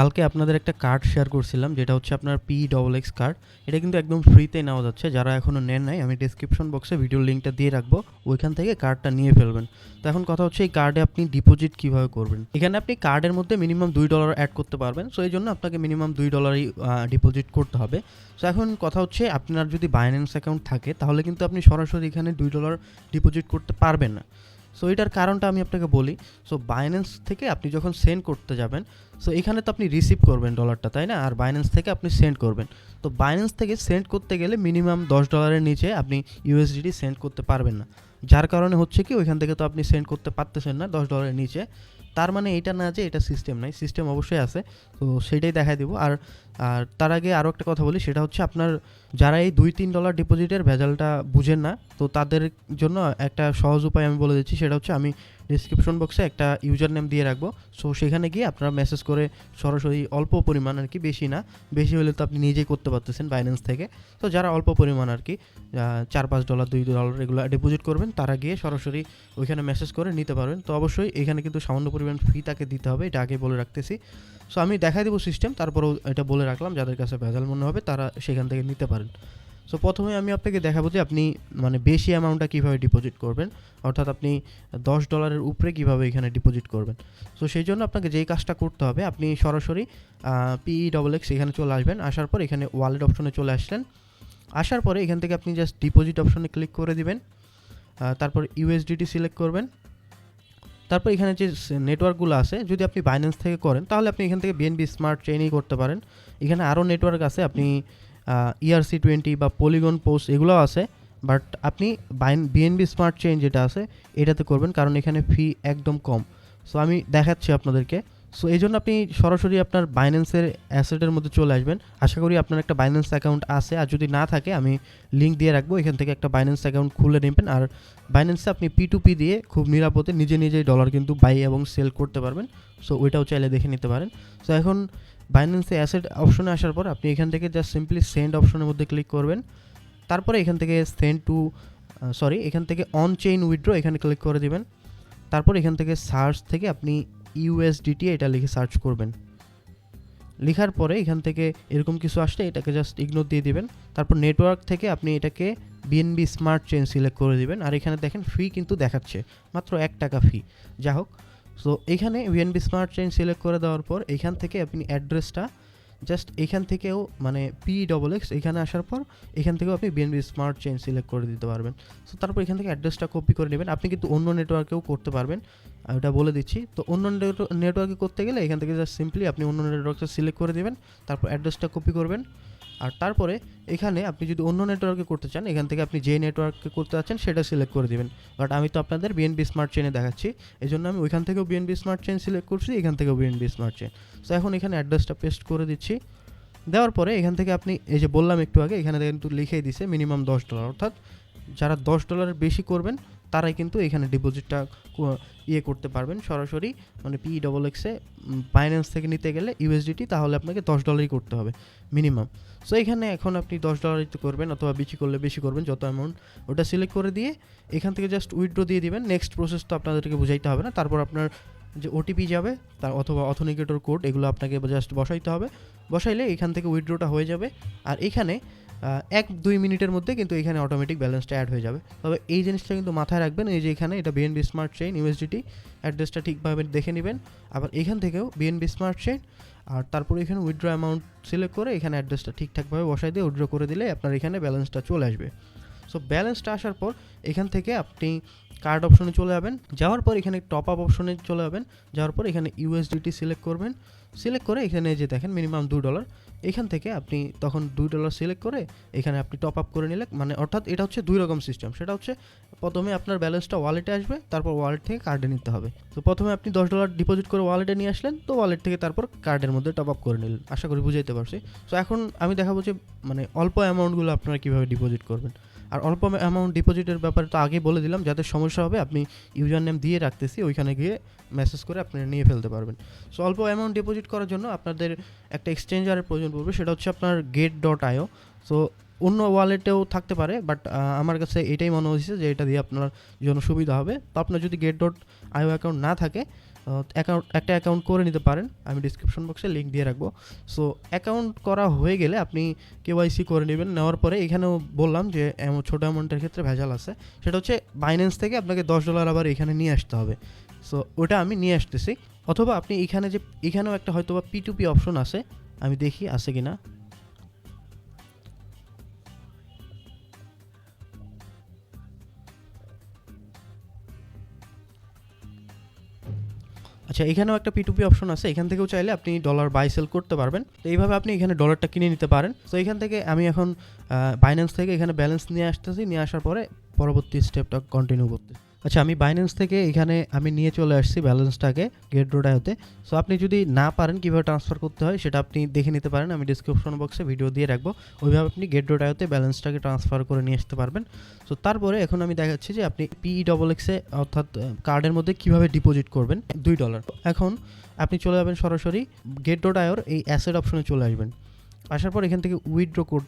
কালকে আপনাদের একটা কার্ড শেয়ার করছিলাম, যেটা হচ্ছে আপনার পি ডবল এক্স কার্ড এটা কিন্তু একদম ফ্রিতে নেওয়া যাচ্ছে, যারা এখনও নেন নাই, আমি ডিসক্রিপশন বক্সে ভিডিও লিঙ্কটা দিয়ে রাখব, ওইখান থেকে কার্ডটা নিয়ে ফেলবেন। তো এখন কথা হচ্ছে এই কার্ডে আপনি ডিপোজিট কীভাবে করবেন? এখানে আপনি কার্ডের মধ্যে মিনিমাম দুই ডলার অ্যাড করতে পারবেন সো এই জন্য আপনাকে মিনিমাম দুই ডলারই ডিপোজিট করতে হবে। সো এখন কথা হচ্ছে আপনার যদি বাইন্যান্স অ্যাকাউন্ট থাকে, তাহলে কিন্তু আপনি সরাসরি এখানে দুই ডলার ডিপোজিট করতে পারবেন না। সো এটার কারণটা আমি আপনাকে বলি। সো বাইন্যান্স থেকে আপনি যখন সেন্ড করতে যাবেন সো এখানে তো আপনি রিসিভ করবেন ডলারটা তাই না? আর বাইন্যান্স থেকে আপনি সেন্ড করবেন। তো বাইন্যান্স থেকে সেন্ড করতে গেলে মিনিমাম দশ ডলারের নিচে আপনি ইউএসডিটি সেন্ড করতে পারবেন না। যার কারণে হচ্ছে কি, ওইখান থেকে তো আপনি সেন্ড করতে পারতেছেন না দশ ডলারের নিচে। তার মানে এটা না যে এটা সিস্টেম নাই সিস্টেম অবশ্যই আছে। তো সেটাই দেখাই দিব। আর আর তার আগে আরও একটা কথা বলি, সেটা হচ্ছে আপনার যারা এই দুই, তিন ডলার ডিপোজিটের ভেজালটা বুঝেন না, তো তাদের জন্য একটা সহজ উপায় আমি বলে দিচ্ছি। সেটা হচ্ছে আমি ডিসক্রিপশন বক্সে একটা ইউজার নেম দিয়ে রাখব। সো সেখানে গিয়ে আপনারা মেসেজ করে সরাসরি অল্প পরিমাণ আর কি, বেশি না, বেশি হলে তো আপনি নিজেই করতে পারতেছেন বাইন্যান্স থেকে। তো যারা অল্প পরিমাণ আর কি চার, পাঁচ ডলার দুই ডলার এগুলো ডিপোজিট করবেন, তারা গিয়ে সরাসরি ওইখানে মেসেজ করে নিতে পারবেন। তো অবশ্যই এখানে কিন্তু সামান্য পরিমাণ ফি তাকে দিতে হবে, এটা আগে বলে রাখতেছি। সো আমি দেখাই দেবো সিস্টেম তারপরেও এটা বলে রাখলাম, যাদের কাছে ভেজাল মনে হবে তারা সেখান থেকে নিতে পারেন। সো প্রথমে আমি আপনাকে দেখাবো যে আপনি মানে বেশি অ্যামাউন্টটা কীভাবে ডিপোজিট করবেন, অর্থাৎ আপনি দশ ডলারের উপরে কীভাবে এখানে ডিপোজিট করবেন। সো সেই জন্য আপনাকে যেই কাজটা করতে হবে, আপনি সরাসরি পিই ডবল এক্স এখানে চলে আসবেন, আসার পর এখানে ওয়ালেট অপশনে চলে আসলেন। আসার পরে এখান থেকে আপনি জাস্ট ডিপোজিট অপশনে ক্লিক করে দিবেন তারপর ইউএসডিটি সিলেক্ট করবেন। তারপর এখানে যে নেটওয়ার্কগুলো আছে, যদি আপনি বাইন্যান্স থেকে করেন, তাহলে আপনি এখান থেকে বিএনবি স্মার্ট চেইনই করতে পারেন। এখানে আরও নেটওয়ার্ক আছে, আপনি ইআরসি টোয়েন্টি বা পলিগন পোস্ট এগুলোও আছে বাট আপনি বিএনবি স্মার্ট চেইন যেটা আছে, এটাতে করবেন, কারণ এখানে ফি একদম কম। সো আমি দেখাচ্ছি আপনাদেরকে। সো এই জন্য আপনি সরাসরি আপনার বাইন্যান্সের অ্যাসেটের মধ্যে চলে আসবেন। আশা করি আপনার একটা বাইন্যান্স অ্যাকাউন্ট আছে, আর যদি না থাকে, আমি লিঙ্ক দিয়ে রাখব, এখান থেকে একটা বাইন্যান্স অ্যাকাউন্ট খুলে নেবেন, আর বাইন্যান্সে আপনি পি টু পি দিয়ে খুব নিরাপদে নিজে নিজেই ডলার কিন্তু বাই এবং সেল করতে পারবেন। সো ওইটাও চাইলে দেখে নিতে পারেন। সো এখন বাইন্যান্সে অ্যাসেট অপশনে আসার পর আপনি এখান থেকে জাস্ট সিম্পলি সেন্ড অপশনের মধ্যে ক্লিক করবেন। তারপরে এখান থেকে সেন্ড টু সরি এখান থেকে অন চেইন উইথড্র এখানে ক্লিক করে দিবেন। তারপর এখান থেকে সার্চ থেকে আপনি ইউএসডিটি এটা লিখে সার্চ করবেন। লেখার পরে এখান থেকে এরকম কিছু আসলে এটাকে জাস্ট ইগনোর দিয়ে দিবেন। তারপর নেটওয়ার্ক থেকে আপনি এটাকে বিএনবি স্মার্ট চেন সিলেক্ট করে দিবেন। আর এখানে দেখেন ফি কিন্তু দেখাচ্ছে। মাত্র এক টাকা ফি যা হোক সো এখানে বিএনবি স্মার্ট চেন সিলেক্ট করে দেওয়ার পর, এখান থেকে আপনি অ্যাড্রেসটা জাস্ট এখান থেকেও মানে পি ডবল এক্স এখানে আসার পর এখান থেকেও আপনি বিএনবি স্মার্ট চেন সিলেক্ট করে দিতে পারবেন। সো তারপর এখান থেকে অ্যাড্রেসটা কপি করে নেবেন। আপনি কিন্তু অন্য নেটওয়ার্কেও করতে পারবেন। ওটা বলে দিচ্ছি। তো অন্য নেটওয়ার্কে করতে গেলে এখান থেকে জাস্ট সিম্পলি আপনি অন্য নেটওয়ার্কটা সিলেক্ট করে দেবেন। তারপর অ্যাড্রেসটা কপি করবেন। আর তারপরে এখানে আপনি যদি অন্য নেটওয়ার্কে করতে চান, এখান থেকে আপনি যে নেটওয়ার্কে করতে চাচ্ছেন সেটা সিলেক্ট করে দিবেন। বাট আমি তো আপনাদের বিএনবি স্মার্ট চেনে দেখাচ্ছি। এই জন্য আমি ওইখান থেকেও বিএনবি স্মার্ট চেন সিলেক্ট করছি, এখান থেকেও বিএনবি স্মার্ট চেন সো এখন এখানে অ্যাড্রেসটা পেস্ট করে দিচ্ছি। দেওয়ার পরে এখান থেকে আপনি, এই যে বললাম একটু আগে, এখানে কিন্তু লিখেই দিছে মিনিমাম দশ ডলার অর্থাৎ যারা দশ ডলারের বেশি করবেন তারাই কিন্তু এখানে ডিপোজিটটা ইয়ে করতে পারবেন সরাসরি। মানে পি ডবল এক্সে ফাইন্যান্স থেকে নিতে গেলে ইউএসডিটি তাহলে আপনাকে দশ ডলারই করতে হবে মিনিমাম সো এখানে এখন আপনি দশ ডলারই তো করবেন অথবা বেশি করলে বেশি করবেন, যত অ্যামাউন্ট ওটা সিলেক্ট করে দিয়ে এখান থেকে জাস্ট উইথড্র দিয়ে দিবেন। নেক্সট প্রসেস তো আপনাদেরকে বুঝাইতে হবে না। তারপর আপনার যে ওটিপি যাবে, তার অথবা অথেনিকেটর কোড এগুলো আপনাকে জাস্ট বসাইতে হবে। বসাইলে এখান থেকে উইথড্রটা হয়ে যাবে। আর এখানে এক দুই মিনিটের মধ্যে কিন্তু এখানে অটোমেটিক ব্যালেন্সটা অ্যাড হয়ে যাবে। তবে এই জিনিসটা কিন্তু মাথায় রাখবেন, এই যে এখানে এটা বিএনবি স্মার্ট চেইন ইউএসডিটি অ্যাড্রেসটা ঠিকভাবে দেখে নেবেন। আবার এখান থেকেও বিএনবি স্মার্ট চেইন আর তারপরে এখানে উইথড্র অ্যামাউন্ট সিলেক্ট করে এখানে অ্যাড্রেসটা ঠিকঠাকভাবে বসাই দিয়ে উইথড্র করে দিলে আপনার এখানে ব্যালেন্সটা চলে আসবে। সো ব্যালেন্সটা আসার পর এখান থেকে আপনি কার্ড অপশনে চলে যাবেন। যাওয়ার পর এখানে টপ আপ অপশনে চলে যাবেন। যাওয়ার পর এখানে ইউএসডিটি সিলেক্ট করবেন। সিলেক্ট করে এখানে যে দেখেন মিনিমাম দু ডলার এখান থেকে আপনি তখন দুই ডলার সিলেক্ট করে এখানে আপনি টপ আপ করে নিলে মানে অর্থাৎ এটা হচ্ছে দুই রকম সিস্টেম সেটা হচ্ছে প্রথমে আপনার ব্যালেন্সটা ওয়ালেটে আসবে, তারপর ওয়ালেট থেকে কার্ডে নিতে হবে। তো প্রথমে আপনি দশ ডলার ডিপোজিট করে ওয়ালেটে নিয়ে আসলেন, তো ওয়ালেট থেকে তারপর কার্ডের মধ্যে টপ আপ করে নিলেন। আশা করি বুঝাইতে পারছি। তো এখন আমি দেখাবো যে মানে অল্প অ্যামাউন্টগুলো আপনারা কীভাবে ডিপোজিট করবেন। আর অল্প অ্যামাউন্ট ডিপোজিটের ব্যাপারে তো আগে বলে দিলাম যাদের সমস্যা হবে, আপনি ইউজার নেম দিয়ে রাখতেছি, ওইখানে গিয়ে মেসেজ করে আপনি নিয়ে ফেলতে পারবেন। সো অল্প অ্যামাউন্ট ডিপোজিট করার জন্য আপনাদের একটা এক্সচেঞ্জারের প্রয়োজন পড়বে, সেটা হচ্ছে আপনার গেট ডট আইও সো অন্য ওয়ালেটেও থাকতে পারে বাট আমার কাছে এটাই মনে হয়েছে যে এটা দিয়ে আপনার জন্য সুবিধা হবে। তো আপনার যদি গেট ডট আইও অ্যাকাউন্ট না থাকে অ্যাকাউন্ট একটা অ্যাকাউন্ট করে নিতে পারেন। আমি ডিসক্রিপশন বক্সে লিঙ্ক দিয়ে রাখব। সো অ্যাকাউন্ট করা হয়ে গেলে আপনি কেওয়াইসি করে নেবেন। নেওয়ার পরে এখানেও বললাম যে, এমন ছোটো অ্যামাউন্টের ক্ষেত্রে ভেজাল আছে। সেটা হচ্ছে বাইন্যান্স থেকে আপনাকে দশ ডলার আবার এখানে নিয়ে আসতে হবে। সো ওটা আমি নিয়ে আসতেছি। অথবা আপনি এখানে যে, এখানেও একটা হয়তো বা পি টু পি অপশন আছে। আমি দেখি আছে কি না আচ্ছা এখানেও একটা পিটুপি অপশন আছে। এখান থেকেও চাইলে আপনি ডলার বাই সেল করতে পারবেন। তো এইভাবে আপনি এখানে ডলারটা কিনে নিতে পারেন। তো এখান থেকে আমি এখন বাইন্যান্স থেকে এখানে ব্যালেন্স নিয়ে আসতেছি। নিয়ে আসার পরে পরবর্তী স্টেপটা কন্টিনিউ করতে আচ্ছা আমি বাইন্যান্স থেকে এখানে আমি নিয়ে চলে আসছি ব্যালেন্সটাকে গেট রোডায়োতে সো আপনি যদি না পারেন কীভাবে ট্রান্সফার করতে হয় সেটা আপনি দেখে নিতে পারেন। আমি ডিসক্রিপশন বক্সে ভিডিও দিয়ে রাখব। ওইভাবে আপনি গেট রোডায়োতে ব্যালেন্সটাকে ট্রান্সফার করে নিয়ে আসতে পারবেন। সো তারপরে এখন আমি দেখাচ্ছি যে আপনি পি ডবল এক্সে অর্থাৎ কার্ডের মধ্যে কীভাবে ডিপোজিট করবেন। দুই ডলার এখন আপনি চলে যাবেন সরাসরি গেট ডট আয়োর এই অ্যাসেট অপশনে চলে আসবেন। আসার পর এখান থেকে উইথড্র কোড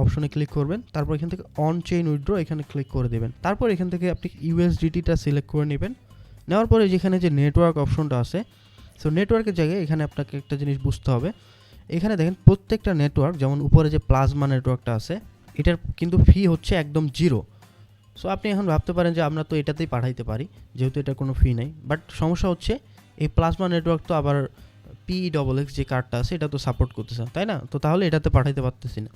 অপশনে ক্লিক করবেন। তারপর এখান থেকে অন চেইন উইথড্র এখানে ক্লিক করে দেবেন। তারপর এখান থেকে আপনি ইউএসডিটিটা সিলেক্ট করে নেবেন। নেওয়ার পরে যেখানে যে নেটওয়ার্ক অপশনটা আছে সো নেটওয়ার্কের জায়গায় এখানে আপনাকে একটা জিনিস বুঝতে হবে। এখানে দেখেন প্রত্যেকটা নেটওয়ার্ক যেমন উপরে যে প্লাজমা নেটওয়ার্কটা আছে, এটার কিন্তু ফি হচ্ছে একদম জিরো সো আপনি এখন ভাবতে পারেন যে আমরা তো এটাতেই পাঠাইতে পারি, যেহেতু এটা কোনো ফি নেই। বাট সমস্যা হচ্ছে, এই প্লাজমা নেটওয়ার্ক তো আবার পি ডবল এক্স যে কার্ডটা আছে, এটা তো সাপোর্ট করতেছে, তাই না? তো তাহলে এটাতে পাঠাইতে পারতেছি না।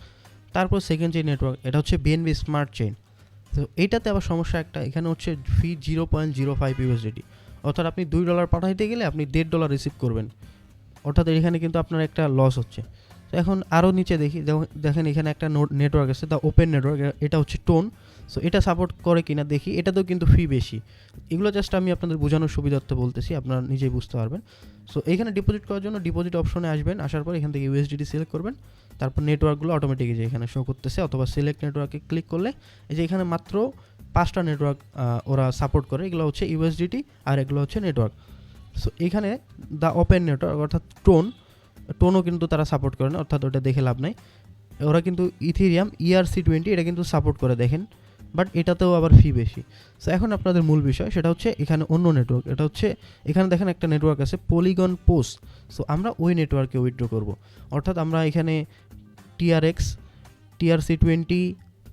তারপর সেকেন্ড যে নেটওয়ার্ক এটা হচ্ছে বিএনবি স্মার্ট চেইন তো এইটাতে আবার সমস্যা একটা, এখানে হচ্ছে fee zero point zero five USDT অর্থাৎ আপনি দুই ডলার পাঠাইতে গেলে আপনি দেড় ডলার রিসিভ করবেন। অর্থাৎ এখানে কিন্তু আপনার একটা লস হচ্ছে। তো এখন আরও নিচে দেখি দেখেন এখানে একটা নেটওয়ার্ক আছে দ্য ওপেন নেটওয়ার্ক এটা হচ্ছে টোন সো এটা সাপোর্ট করে কিনা দেখি। এটাতেও কিন্তু ফি বেশি। এগুলো জাস্ট আমি আপনাদের বোঝানোর সুবিধার্থে বলতেছি, আপনারা নিজেই বুঝতে পারবেন। সো এখানে ডিপোজিট করার জন্য ডিপোজিট অপশনে আসবেন, আসার পর এখান থেকে ইউএসডিটি সিলেক্ট করবেন। তারপর নেটওয়ার্কগুলো অটোমেটিক যে এখানে শো করতেছে, অথবা সিলেক্ট নেটওয়ার্কে ক্লিক করলে এই যে এখানে মাত্র পাঁচটা নেটওয়ার্ক ওরা সাপোর্ট করে। এগুলো হচ্ছে ইউএসডিটি আর এগুলো হচ্ছে নেটওয়ার্ক সো এখানে দ্য ওপেন নেটওয়ার্ক অর্থাৎ টোন টোনও কিন্তু তারা সাপোর্ট করে না, অর্থাৎ ওটা দেখে লাভ নাই। ওরা কিন্তু ইথিরিয়াম ইআরসি টোয়েন্টি এটা কিন্তু সাপোর্ট করে, দেখেন। বাট এটাতেও আবার ফি বেশি। সো এখন আপনাদের মূল বিষয় সেটা হচ্ছে এখানে অন্য নেটওয়ার্ক এটা হচ্ছে এখানে দেখেন একটা নেটওয়ার্ক আছে পলিগন পোস্ট সো আমরা ওই নেটওয়ার্কে উইথড্র করব। অর্থাৎ আমরা এখানে টিআরএক্স টিআরসি টোয়েন্টি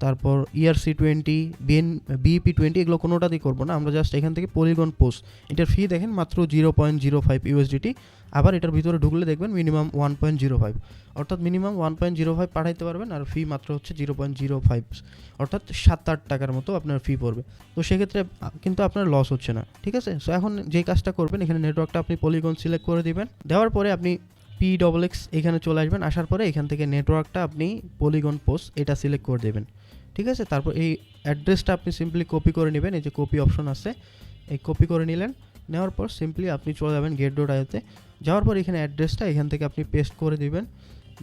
তারপর ERC twenty BN BEP twenty এগুলো কোনোটাতেই করব না। আমরা জাস্ট এখান থেকে পলিগন পোস্ট এটার ফি দেখেন মাত্র zero point zero five USDT আবার এটার ভিতরে ঢুকলে দেখবেন minimum one point zero five অর্থাৎ minimum one point zero five পাঠাইতে পারবেন, আর ফি মাত্র হচ্ছে জিরো পয়েন্ট জিরো ফাইভ অর্থাৎ সাত আট টাকার মতো আপনার ফি পড়বে। তো সেক্ষেত্রে কিন্তু আপনার লস হচ্ছে না। ঠিক আছে? সো এখন যে কাজটা করবেন, এখানে নেটওয়ার্কটা আপনি পলিগন সিলেক্ট করে দিবেন। দেওয়ার পরে আপনি পি ডবল এক্স এখানে চলে আসবেন, আসার পরে এখান থেকে নেটওয়ার্কটা আপনি পলিগন পোস্ট এটা সিলেক্ট করে দেবেন। ঠিক আছে? তারপর এই অ্যাড্রেসটা আপনি সিম্পলি কপি করে নেবেন, এই যে কপি অপশন আছে, এই কপি করে নিলেন, নেওয়ার পর সিম্পলি আপনি চলে যাবেন গেট ডট আইতে যাওয়ার পর এখানে অ্যাড্রেসটা এখান থেকে আপনি পেস্ট করে দিবেন।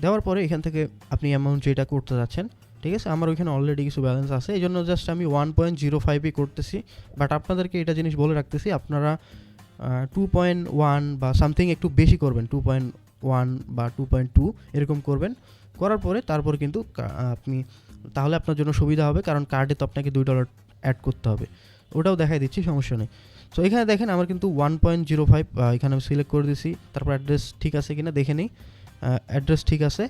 দেওয়ার পরে এখান থেকে আপনি অ্যামাউন্ট যেটা করতে যাচ্ছেন, ঠিক আছে? আমার ওইখানে অলরেডি কিছু ব্যালেন্স আছে। এই জন্য জাস্ট আমি ওয়ান পয়েন্ট জিরো ফাইভই করতেছি। বাট আপনাদেরকে এটা জিনিস বলে রাখতেছি, আপনারা টু পয়েন্ট ওয়ান বা সামথিং একটু বেশি করবেন টু পয়েন্ট ওয়ান বা টু পয়েন্ট টু এরকম করবেন। করার পরে তারপর কিন্তু আপনি, তাহলে আপনার জন্য সুবিধা হবে কারণ কার্ডে তো আপনাকে দুই ডলার অ্যাড করতে হবে। ওটাও দেখাই দিচ্ছি, সমস্যা নেই। সো এখানে দেখেন আমার কিন্তু ওয়ান পয়েন্ট জিরো ফাইভ এখানে আমি সিলেক্ট করে দিয়েছি। তারপর অ্যাড্রেস ঠিক আছে কিনা দেখে নিই। অ্যাড্রেস ঠিক আছে।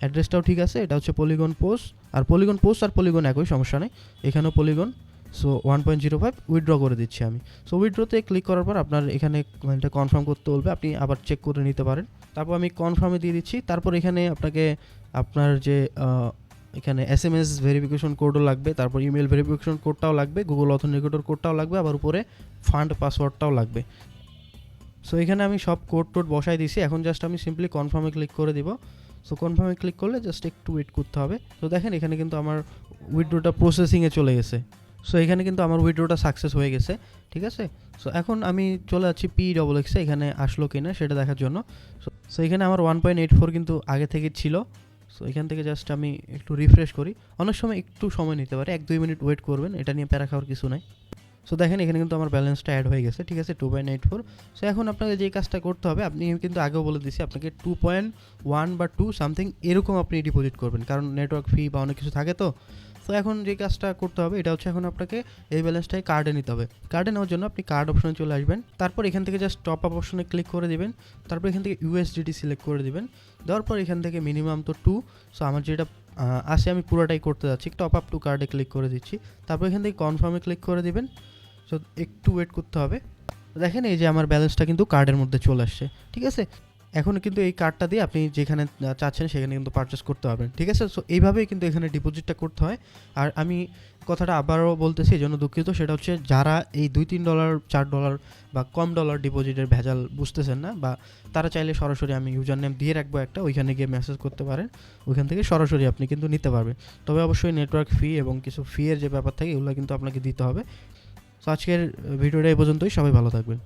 অ্যাড্রেসটাও ঠিক আছে, এটা হচ্ছে পলিগন পোস্ট আর পলিগন পোস্ট আর পলিগন একই, সমস্যা নেই। এখানেও Polygon so one point zero five withdraw করে দিচ্ছি আমি। সো উইথড্রতে ক্লিক করার পর আপনার এখানে এটা কনফার্ম করতে বলবে, আপনি আবার চেক করে নিতে পারেন। তারপর আমি কনফার্মে দিয়ে দিচ্ছি। তারপর এখানে আপনাকে আপনার যে এখানে এস এম এস ভেরিফিকেশন কোডও লাগবে, তারপর ইমেল ভেরিফিকেশন কোডটাও লাগবে গুগল অথেন্টিকেটর কোডটাও লাগবে, আবার উপরে ফান্ড পাসওয়ার্ডটাও লাগবে। সো এখানে আমি সব কোড টোড বসাই দিয়েছি। এখন জাস্ট আমি সিম্পলি কনফার্মে ক্লিক করে দিব। সো কনফার্মে ক্লিক করলে জাস্ট একটু ওয়েট করতে হবে। তো দেখেন এখানে কিন্তু আমার উইড্রোটা প্রসেসিংয়ে চলে গেছে। সো এখানে কিন্তু আমার উইড্রোটা সাকসেস হয়ে গেছে, ঠিক আছে? সো এখন আমি চলে যাচ্ছি পি ডবল এক্সে এখানে আসলো কিনা সেটা দেখার জন্য। সো এখানে আমার ওয়ান পয়েন্ট এইট ফোর কিন্তু আগে থেকে ছিল। সো এখান থেকে জাস্ট আমি একটু রিফ্রেশ করি। অনেক সময় একটু সময় নিতে পারে, এক দুই মিনিট ওয়েট করবেন, এটা নিয়ে প্যারা খাওয়ার কিছু নাই। সো দেখেন এখানে কিন্তু আমার ব্যালেন্সটা অ্যাড হয়ে গেছে, ঠিক আছে? Two point eight four so এখন আপনাকে যে কাজটা করতে হবে, আপনি কিন্তু আগেও বলে দিছি, আপনাকে টু পয়েন্ট ওয়ান বা টু সামথিং এরকম আপনি ডিপোজিট করবেন। কারণ নেটওয়ার্ক ফি বা অনেক কিছু থাকে তো। তো এখন যে কাজটা করতে হবে, এটা হচ্ছে এখন আপনাকে এই ব্যালেন্সটাই কার্ডে নিতে হবে। কার্ডে নেওয়ার জন্য আপনি কার্ড অপশনে চলে আসবেন। তারপর এখান থেকে জাস্ট টপ আপ অপশনে ক্লিক করে দেবেন। তারপর এখান থেকে ইউএসডিটি সিলেক্ট করে দেবেন। দেওয়ার পর এখান থেকে মিনিমাম তো টু সো আমার যেটা আসে আমি পুরোটাই করতে যাচ্ছি। টপ আপ টু কার্ডে ক্লিক করে দিচ্ছি। তারপর এখান থেকে কনফার্মে ক্লিক করে দেবেন। সো একটু ওয়েট করতে হবে। দেখেন এই যে আমার ব্যালেন্সটা কিন্তু কার্ডের মধ্যে চলে আসছে। ঠিক আছে? এখন কিন্তু এই কার্ডটা দিয়ে আপনি যেখানে চাচ্ছেন সেখানে কিন্তু পারচেস করতে পারবেন, ঠিক আছে? সো এইভাবেই কিন্তু এখানে ডিপোজিটটা করতে হয়। আর আমি কথাটা আবারও বলতেছি এই জন্য দুঃখিত, সেটা হচ্ছে যারা এই দুই তিন ডলার চার ডলার বা কম ডলার ডিপোজিটের ভেজাল বুঝতেছেন না বা তারা চাইলে সরাসরি আমি ইউজার নেম দিয়ে রাখব একটা, ওইখানে গিয়ে মেসেজ করতে পারেন, ওইখান থেকে সরাসরি আপনি কিন্তু নিতে পারবেন। তবে অবশ্যই নেটওয়ার্ক ফি এবং কিছু ফি এর যে ব্যাপার থাকে, এগুলো কিন্তু আপনাকে দিতে হবে। সো আজকের ভিডিওটা এই পর্যন্তই, সবাই ভালো থাকবেন।